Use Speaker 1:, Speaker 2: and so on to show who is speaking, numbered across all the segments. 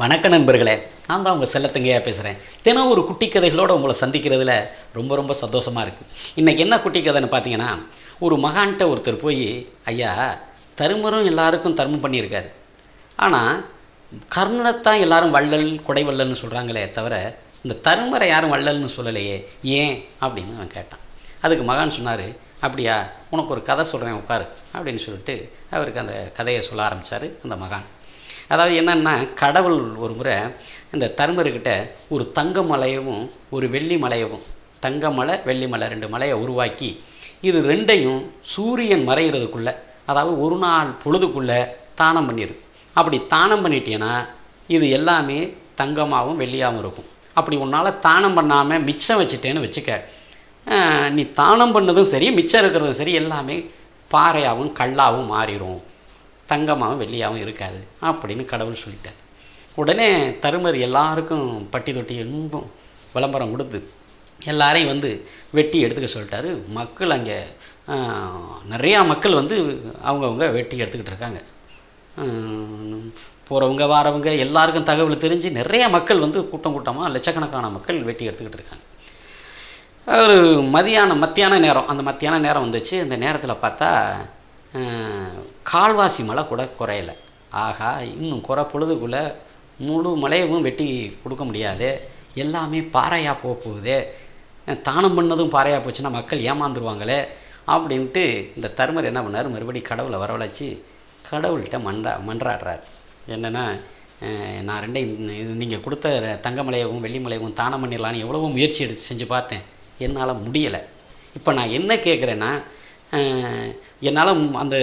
Speaker 1: வணக்க நண்பர்களே நான் தான் உங்கள் செல்லத்தங்கையாக பேசுகிறேன் தினம் ஒரு குட்டி கதைகளோடு உங்களை சந்திக்கிறதுல ரொம்ப ரொம்ப சந்தோஷமாக இருக்குது இன்றைக்கி என்ன குட்டி கதைன்னு பார்த்தீங்கன்னா ஒரு மகான்கிட்ட ஒருத்தர் போய் ஐயா தருமரும் எல்லாருக்கும் தர்மம் பண்ணியிருக்காரு. ஆனால் கர்ணனைத்தான் எல்லாரும் வள்ளல் கொடை வள்ளல்னு சொல்கிறாங்களே தவிர இந்த தருமரை யாரும் வள்ளல்னு சொல்லலையே ஏன்? அப்படின்னு அவன் கேட்டான். அதுக்கு மகான் சொன்னார் அப்படியா உனக்கு ஒரு கதை சொல்கிறேன் உட்காரு. அப்படின்னு சொல்லிட்டு அவருக்கு அந்த கதையை சொல்ல ஆரம்பித்தார் அந்த மகான். அதாவது என்னென்னா கடவுள் ஒரு முறை இந்த தருமர்கிட்ட ஒரு தங்க மலையவும் ஒரு வெள்ளி மலையவும் தங்க மலை வெள்ளி மலை ரெண்டு மலையை உருவாக்கி இது ரெண்டையும் சூரியன் மறைகிறதுக்குள்ளே அதாவது ஒரு நாள் பொழுதுக்குள்ளே தானம் பண்ணிடு அப்படி தானம் பண்ணிட்டீங்கன்னா இது எல்லாமே தங்கமாகவும் வெள்ளியாகவும் இருக்கும். அப்படி உன்னால் தானம் பண்ணாமல் மிச்சம் வச்சுட்டேன்னு வச்சுக்க. நீ தானம் பண்ணதும் சரி மிச்சம் இருக்கிறதும் சரி எல்லாமே பாறையாகவும் கல்லாகவும் மாறிடும் தங்கமாகவும் வெள்ளியாகவும் இருக்காது அப்படின்னு கடவுள் சொல்லிட்டார். உடனே தருமர் எல்லாருக்கும் பட்டி தொட்டி எங்கும் விளம்பரம் கொடுத்து எல்லாரையும் வந்து வெட்டி எடுத்துக்க சொல்லிட்டாரு. மக்கள் அங்கே நிறையா மக்கள் வந்து அவங்கவுங்க வெட்டி எடுத்துக்கிட்டு இருக்காங்க. போகிறவங்க வாரவங்க எல்லாருக்கும் தகவல் தெரிஞ்சு நிறைய மக்கள் வந்து கூட்டம் கூட்டமாக லட்சக்கணக்கான மக்கள் வெட்டி எடுத்துக்கிட்டு இருக்காங்க. ஒரு மதியானம் மத்தியான நேரம் அந்த மத்தியான நேரம் வந்துச்சு. அந்த நேரத்தில் பார்த்தா கால்வாசி மழை கூட குறையல. ஆகா இன்னும் குறை பொழுதுக்குள்ளே முழு மலையவும் வெட்டி கொடுக்க முடியாது. எல்லாமே பாறையாக போக போகுது. தானம் பண்ணதும் பாறையாக போச்சுன்னா மக்கள் ஏமாந்துருவாங்களே அப்படின்ட்டு இந்த தருமர் என்ன பண்ணார்? மறுபடி கடவுளை வரவழைச்சி கடவுள்கிட்ட மன்றா மன்றாடுறார். என்னென்னா நான் ரெண்டையும் நீங்கள் கொடுத்த தங்கமலையவும் வெள்ளிமலையவும் தானம் பண்ணிடலான்னு எவ்வளவோ முயற்சி எடுத்து செஞ்சு பார்த்தேன். என்னால் முடியலை. இப்போ நான் என்ன கேட்குறேன்னா என்னால் அந்த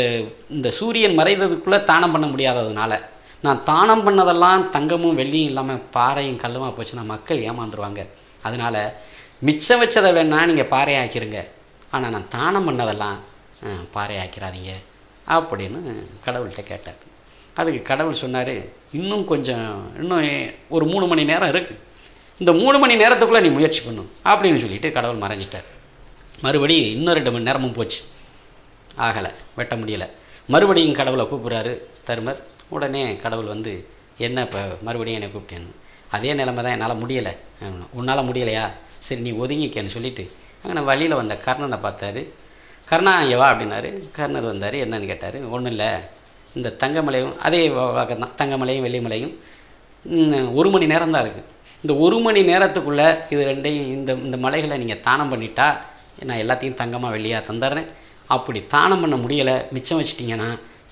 Speaker 1: இந்த சூரியன் மறைந்ததுக்குள்ளே தானம் பண்ண முடியாததுனால நான் தானம் பண்ணதெல்லாம் தங்கமும் வெள்ளியும் இல்லாமல் பாறையும் கல்லுமாக போச்சுன்னா மக்கள் ஏமாந்துருவாங்க. அதனால் மிச்சம் வச்சதை வேணால் நீங்கள் பாறையாக்கிருங்க. ஆனால் நான் தானம் பண்ணதெல்லாம் பாறையாக்கிறாதீங்க அப்படின்னு கடவுள்கிட்ட கேட்டார். அதுக்கு கடவுள் சொன்னார் இன்னும் கொஞ்சம் இன்னும் ஒரு மூணு மணி நேரம் இருக்குது இந்த மூணு மணி நேரத்துக்குள்ளே நீ முயற்சி பண்ணும் அப்படின்னு சொல்லிட்டு கடவுள் மறைஞ்சிட்டார். மறுபடி இன்னும் ரெண்டு மணி நேரமும் போச்சு. ஆகலை வெட்ட முடியலை. மறுபடியும் கடவுளை கூப்பிட்றாரு தருமர். உடனே கடவுள் வந்து என்ன இப்போ மறுபடியும் என்னை கூப்பிட்டேன்னு? அதே நிலைமை தான் என்னால் முடியலை. உன்னால் முடியலையா? சரி நீ ஒதுங்கிக்கன்னு சொல்லிட்டு. அங்கே வழியில் வந்த கர்ணனை பார்த்தாரு. கர்ணா ஐயவா அப்படின்னாரு. கர்ணர் வந்தார். என்னன்னு கேட்டார். ஒன்றும் இல்லை. இந்த தங்கமலையும் அதே வழக்கம் தான். தங்கமலையும் வெள்ளிமலையும் ஒரு மணி நேரம் தான் இருக்குது இந்த ஒரு மணி நேரத்துக்குள்ளே இது ரெண்டையும் இந்த இந்த மலைகளை நீங்கள் தானம் பண்ணிட்டா நான் எல்லாத்தையும் தங்கமாக வெள்ளியாக தந்துடுறேன். அப்படி தானம் பண்ண முடியலை மிச்சம் வச்சிட்டிங்கன்னா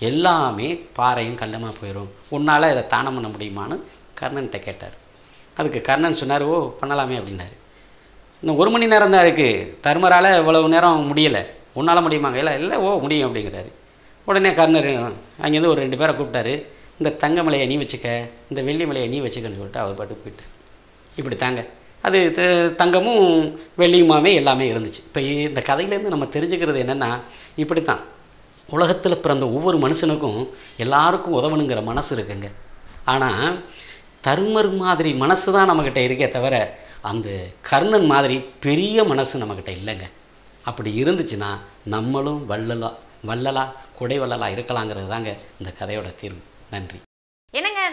Speaker 1: எல்லாமே பாறையும் கல்லமாக போயிடும் உன்னால் இதை தானம் பண்ண முடியுமான்னு கர்ணன்கிட்ட கேட்டார். அதுக்கு கர்ணன் சொன்னார் ஓ பண்ணலாமே அப்படின்னாரு. இன்னும் ஒரு மணி நேரம் தான் இருக்குது தர்மரால் இவ்வளவு நேரம் முடியலை. உன்னால் முடியுமாங்க இல்லை இல்லை ஓ முடியும் அப்படிங்கிறாரு. உடனே கர்ணர் அங்கேருந்து ஒரு ரெண்டு பேரை கூப்பிட்டாரு. இந்த தங்க மலையை நீ வச்சுக்க இந்த வெள்ளி மலையை நீ வச்சுக்கன்னு சொல்லிட்டு அவர் பாட்டு போயிட்டு இப்படி தாங்க. அது த- தங்கமும் வெள்ளியுமாவே எல்லாமே இருந்துச்சு. இப்போ இந்த கதையிலேருந்து நம்ம தெரிஞ்சுக்கிறது என்னென்னா இப்படி தான் உலகத்தில் பிறந்த ஒவ்வொரு மனுஷனுக்கும் எல்லாருக்கும் உதவணுங்கிற மனசு இருக்குங்க. ஆனால் தருமர் மாதிரி மனசு தான் நம்மக்கிட்ட இருக்கே தவிர அந்த கர்ணன் மாதிரி பெரிய மனசு நம்மக்கிட்ட இல்லைங்க. அப்படி இருந்துச்சுன்னா நம்மளும் வள்ளலா வள்ளலா குடை வள்ளலா இருக்கலாங்கிறது தாங்க இந்த கதையோட தீர்வு. நன்றி.